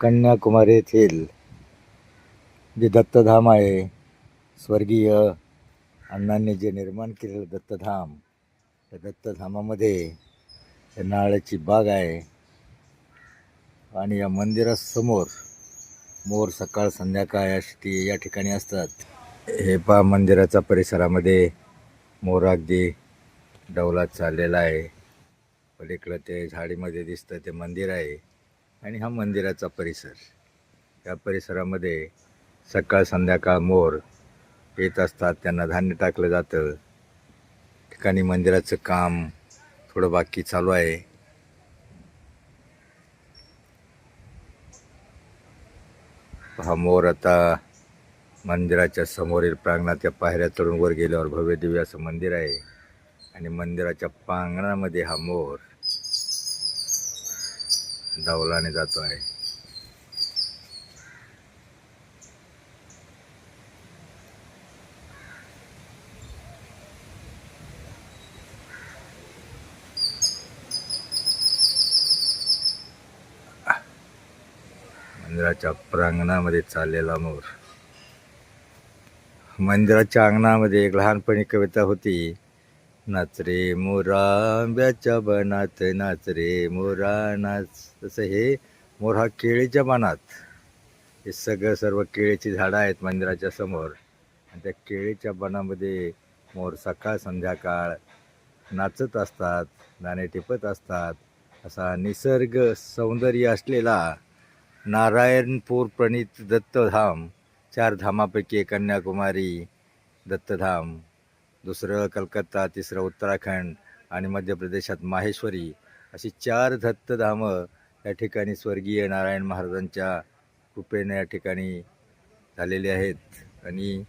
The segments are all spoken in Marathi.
कन्याकुमारी येथील जे दत्तधाम आहे स्वर्गीय अण्णांनी जे निर्माण केलेलं दत्तधाम त्या दत्तधामामध्ये नाळ्याची बाग आहे. आणि या मंदिरासमोर मोर सकाळ संध्याकाळ यासाठी या ठिकाणी असतात. हे पा मंदिराच्या परिसरामध्ये मोर अगदी डौलात चाललेला आहे. पलीकडं ते झाडीमध्ये दिसतं ते मंदिर आहे. आणि हा मंदिराचा परिसर. या परिसरामध्ये सकाळ संध्याकाळ मोर येत असतात. त्यांना धान्य टाकलं जातं. ठिकाणी मंदिराचं काम थोडं बाकी चालू आहे. हा मोर आता मंदिराच्या समोरील प्रांगणाच्या पायऱ्या चढून वर गेल्यावर भव्य दिव्य असं मंदिर आहे. आणि मंदिराच्या प्रांगणामध्ये हा मोर डौलाने जातो आहे. मंदिराच्या प्रांगणामध्ये चाललेला मोर. मंदिराच्या अंगणामध्ये एक लहानपणी कविता होती नाच रे मोरा आंब्याच्या बनात नाच रे मोरा नाच तसं हे मोर हा केळीच्या बनात. हे सगळं सर्व केळीची झाडं आहेत मंदिराच्या समोर. आणि त्या केळीच्या बनामध्ये मोर सकाळ संध्याकाळ नाचत असतात दाणे टिपत असतात. असा निसर्ग सौंदर्य असलेला नारायणपूर प्रणित दत्तधाम चार धामापैकी कन्याकुमारी दत्तधाम. दुसरं कलकत्ता तिसरं उत्तराखंड आणि मध्य प्रदेशात माहेश्वरी अशी चार दत्तधामं या ठिकाणी स्वर्गीय नारायण महाराजांच्या कृपेने या ठिकाणी झालेली आहेत. आणि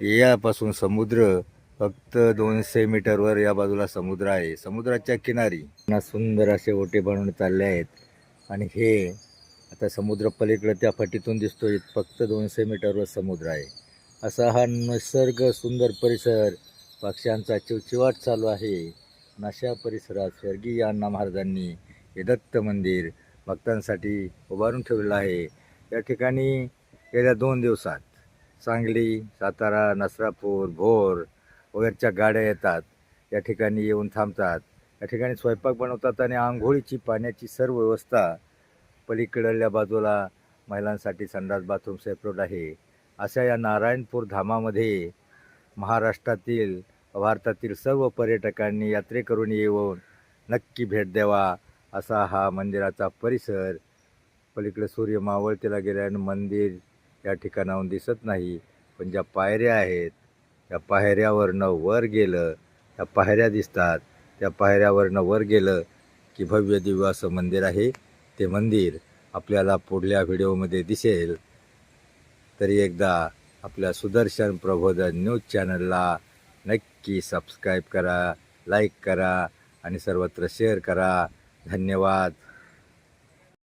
यापासून समुद्र फक्त दोनशे मीटरवर या बाजूला समुद्र आहे. समुद्राच्या किनारी ना सुंदर असे ओटे बनवून चालले आहेत. आणि हे आता समुद्र पलीकडे त्या फटीतून दिसतोय. फक्त दोनशे मीटरवर समुद्र आहे. असा हा निसर्ग सुंदर परिसर पक्ष्यांचा चिवचिवाट चालू आहे. नाशा परिसरात स्वर्गीय अण्णा महाराजांनी हे दत्त मंदिर भक्तांसाठी उभारून ठेवलेलं आहे. या ठिकाणी गेल्या दोन दिवसात सांगली सातारा नसरापूर भोर वगैरेच्या गाड्या येतात. या ठिकाणी येऊन थांबतात. या ठिकाणी स्वयंपाक बनवतात आणि आंघोळीची पाण्याची सर्व व्यवस्था पलीकडल्या बाजूला महिलांसाठी संडास बाथरूम सेपरेट आहे. अशा या नारायणपूर धामामध्ये महाराष्ट्रातील भारतातील सर्व पर्यटकांनी यात्रेकरून येऊन नक्की भेट द्यावा असा हा मंदिराचा परिसर. पलीकडे सूर्य मावळतीला गेल्यानं मंदिर या ठिकाणाहून दिसत नाही पण ज्या पायऱ्या आहेत त्या पायऱ्यावरनं वर गेलं त्या पायऱ्या दिसतात. त्या पायऱ्यावरनं वर गेलं की भव्य दिव्य असं मंदिर आहे. ते मंदिर आपल्याला पुढल्या व्हिडिओमध्ये दिसेल. तरी एकदा आपल्या सुदर्शन प्रबोधन न्यूज चॅनलला नक्की सबस्क्राईब करा लाईक करा आणि सर्वत्र शेअर करा. धन्यवाद.